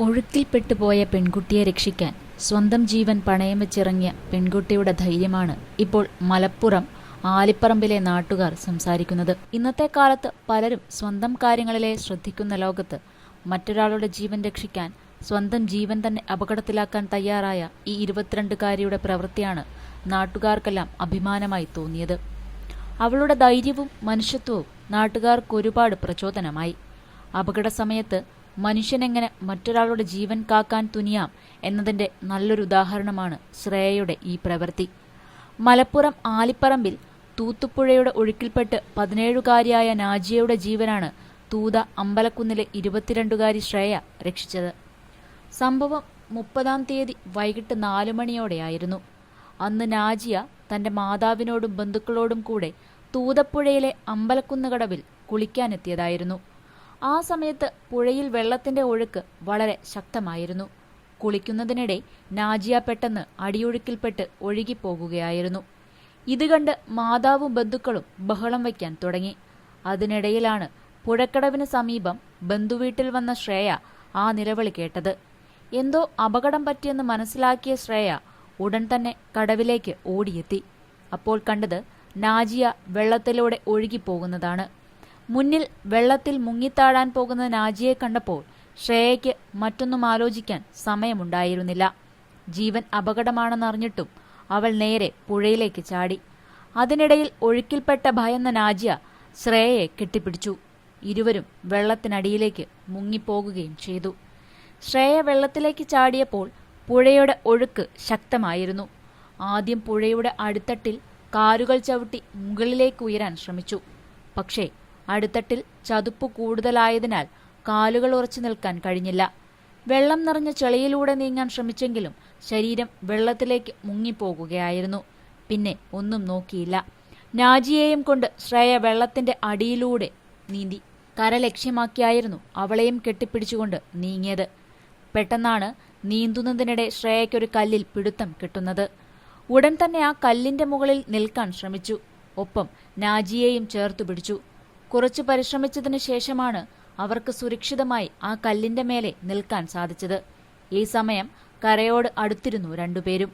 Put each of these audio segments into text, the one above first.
ഒഴുക്കിൽപ്പെട്ടുപോയ പെൺകുട്ടിയെ രക്ഷിക്കാൻ സ്വന്തം ജീവൻ പണയം വെച്ചിറങ്ങിയ പെൺകുട്ടിയുടെ ധൈര്യമാണ് ഇപ്പോൾ മലപ്പുറം ആലിപ്പറമ്പിലെ നാട്ടുകാർ സംസാരിക്കുന്നത്. ഇന്നത്തെ കാലത്ത് പലരും സ്വന്തം കാര്യങ്ങളിലെ ശ്രദ്ധിക്കുന്ന ലോകത്ത് മറ്റൊരാളുടെ ജീവൻ രക്ഷിക്കാൻ സ്വന്തം ജീവൻ തന്നെ അപകടത്തിലാക്കാൻ തയ്യാറായ ഈ ഇരുപത്തിരണ്ടുകാരിയുടെ പ്രവൃത്തിയാണ് നാട്ടുകാർക്കെല്ലാം അഭിമാനമായി തോന്നിയത്. അവളുടെ ധൈര്യവും മനുഷ്യത്വവും നാട്ടുകാർക്ക് ഒരുപാട് പ്രചോദനമായി. അപകട സമയത്ത് മനുഷ്യനെങ്ങനെ മറ്റൊരാളുടെ ജീവൻ കാക്കാൻ തുനിയാം എന്നതിന്റെ നല്ലൊരു ഉദാഹരണമാണ് ശ്രേയയുടെ ഈ പ്രവൃത്തി. മലപ്പുറം ആലിപ്പറമ്പിൽ തൂത്തുപ്പുഴയുടെ ഒഴുക്കിൽപ്പെട്ട് പതിനേഴുകാരിയായ നാജിയയുടെ ജീവനാണ് തൂത അമ്പലക്കുന്നിലെ ഇരുപത്തിരണ്ടുകാരി ശ്രേയ രക്ഷിച്ചത്. സംഭവം മുപ്പതാം തീയതി വൈകിട്ട് നാലു മണിയോടെയായിരുന്നു. അന്ന് നാജിയ തന്റെ മാതാവിനോടും ബന്ധുക്കളോടും കൂടെ തൂതപ്പുഴയിലെ അമ്പലക്കുന്നുകടവിൽ കുളിക്കാനെത്തിയതായിരുന്നു. ആ സമയത്ത് പുഴയിൽ വെള്ളത്തിന്റെ ഒഴുക്ക് വളരെ ശക്തമായിരുന്നു. കുളിക്കുന്നതിനിടെ നാജിയ പെട്ടെന്ന് അടിയൊഴുക്കിൽപ്പെട്ട് ഒഴുകിപ്പോകുകയായിരുന്നു. ഇത് കണ്ട് മാതാവും ബന്ധുക്കളും ബഹളം വയ്ക്കാൻ തുടങ്ങി. അതിനിടയിലാണ് പുഴക്കടവിന് സമീപം ബന്ധുവീട്ടിൽ വന്ന ശ്രേയ ആ നിലവിളി കേട്ടത്. എന്തോ അപകടം പറ്റിയെന്ന് മനസ്സിലാക്കിയ ശ്രേയ ഉടൻ തന്നെ കടവിലേക്ക് ഓടിയെത്തി. അപ്പോൾ കണ്ടത് നാജിയ വെള്ളത്തിലൂടെ ഒഴുകിപ്പോകുന്നതാണ്. മുന്നിൽ വെള്ളത്തിൽ മുങ്ങിത്താഴാൻ പോകുന്ന നാജിയെ കണ്ടപ്പോൾ ശ്രേയയ്ക്ക് മറ്റൊന്നും ആലോചിക്കാൻ സമയമുണ്ടായിരുന്നില്ല. ജീവൻ അപകടമാണെന്നറിഞ്ഞിട്ടും അവൾ നേരെ പുഴയിലേക്ക് ചാടി. അതിനിടയിൽ ഒഴുക്കിൽപ്പെട്ട ഭയന്ന നാജിയ ശ്രേയയെ കെട്ടിപ്പിടിച്ചു. ഇരുവരും വെള്ളത്തിനടിയിലേക്ക് മുങ്ങിപ്പോകുകയും ചെയ്തു. ശ്രേയ വെള്ളത്തിലേക്ക് ചാടിയപ്പോൾ പുഴയുടെ ഒഴുക്ക് ശക്തമായിരുന്നു. ആദ്യം പുഴയുടെ അടിത്തട്ടിൽ കാലുകൾ ചവിട്ടി മുകളിലേക്ക് ഉയരാൻ ശ്രമിച്ചു. പക്ഷേ അടിത്തട്ടിൽ ചതുപ്പ് കൂടുതലായതിനാൽ കാലുകൾ ഉറച്ചു നിൽക്കാൻ കഴിഞ്ഞില്ല. വെള്ളം നിറഞ്ഞ ചെളിയിലൂടെ നീങ്ങാൻ ശ്രമിച്ചെങ്കിലും ശരീരം വെള്ളത്തിലേക്ക് മുങ്ങിപ്പോകുകയായിരുന്നു. പിന്നെ ഒന്നും നോക്കിയില്ല. നാജിയെയും കൊണ്ട് ശ്രേയ വെള്ളത്തിന്റെ അടിയിലൂടെ നീന്തി കര ലക്ഷ്യമാക്കിയായിരുന്നു അവളെയും കെട്ടിപ്പിടിച്ചുകൊണ്ട് നീങ്ങിയത്. പെട്ടെന്നാണ് നീന്തുന്നതിനിടെ ശ്രേയയ്ക്കൊരു കല്ലിൽ പിടുത്തം കിട്ടുന്നത്. ഉടൻ തന്നെ ആ കല്ലിന്റെ മുകളിൽ നിൽക്കാൻ ശ്രമിച്ചു. ഒപ്പം നാജിയെയും ചേർത്തു പിടിച്ചു. കുറച്ചു പരിശ്രമിച്ചതിനു ശേഷമാണ് അവർക്ക് സുരക്ഷിതമായി ആ കല്ലിന്റെ മേലെ നിൽക്കാൻ സാധിച്ചത്. ഈ സമയം കരയോട് അടുത്തിരുന്നു രണ്ടുപേരും.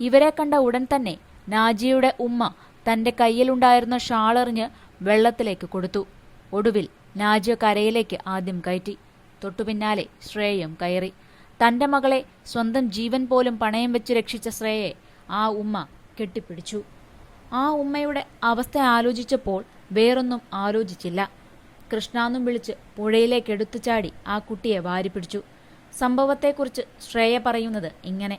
ഇവരെ കണ്ട ഉടൻ തന്നെ നാജിയുടെ ഉമ്മ തന്റെ കയ്യിലുണ്ടായിരുന്ന ഷാളെറിഞ്ഞ് വെള്ളത്തിലേക്ക് കൊടുത്തു. ഒടുവിൽ നാജി കരയിലേക്ക് ആദ്യം കയറ്റി. തൊട്ടുപിന്നാലെ ശ്രേയയും കയറി. തന്റെ മകളെ സ്വന്തം ജീവൻ പോലും പണയം വെച്ച് രക്ഷിച്ച ശ്രേയയെ ആ ഉമ്മ കെട്ടിപ്പിടിച്ചു. ആ ഉമ്മയുടെ അവസ്ഥ ആലോചിച്ചപ്പോൾ വേറൊന്നും ആലോചിച്ചില്ല. കൃഷ്ണാന്നും വിളിച്ച് പുഴയിലേക്ക് എടുത്തു ചാടി ആ കുട്ടിയെ വാരിപ്പിടിച്ചു. സംഭവത്തെക്കുറിച്ച് ശ്രേയ പറയുന്നത് ഇങ്ങനെ.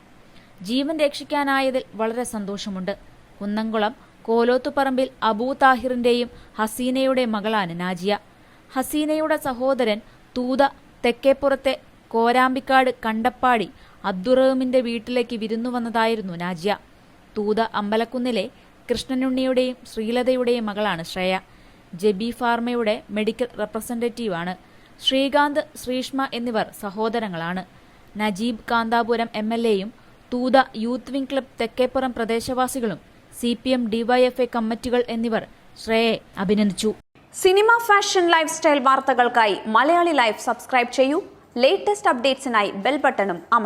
ജീവൻ രക്ഷിക്കാനായതിൽ വളരെ സന്തോഷമുണ്ട്. കുന്നംകുളം കോലോത്തുപറമ്പിൽ അബൂ താഹിറിന്റെയും ഹസീനയുടെ മകളാണ് നാജിയ. ഹസീനയുടെ സഹോദരൻ തൂത തെക്കേപ്പുറത്തെ കോരാമ്പിക്കാട് കണ്ടപ്പാടി അബ്ദുറഹിമിന്റെ വീട്ടിലേക്ക് വിരുന്നു വന്നതായിരുന്നു നാജിയ. തൂത അമ്പലക്കുന്നിലെ കൃഷ്ണനുണ്ണിയുടെയും ശ്രീലതയുടെയും മകളാണ് ശ്രേയ. ജെബി ഫാർമയുടെ മെഡിക്കൽ റെപ്രസെന്റേറ്റീവാണ് ശ്രീകാന്ത് ശ്രീഷ്മ എന്നിവർ സഹോദരങ്ങളാണ്. നജീബ് കാന്താപുരം എം എൽ എയും Thootha youth wing club Thekkeppuram പ്രദേശവാസികളും C P M ഡിവൈഎഫ്എ കമ്മിറ്റികൾ എന്നിവർ ശ്രേയെ അഭിനന്ദിച്ചു. സിനിമ ഫാഷൻ ലൈഫ് സ്റ്റൈൽ വാർത്തകൾക്കായി മലയാളി ലൈഫ് സബ്സ്ക്രൈബ് ചെയ്യൂ. ലേറ്റസ്റ്റ് അപ്ഡേറ്റ്സിനായി ബെൽ ബട്ടണും അമർ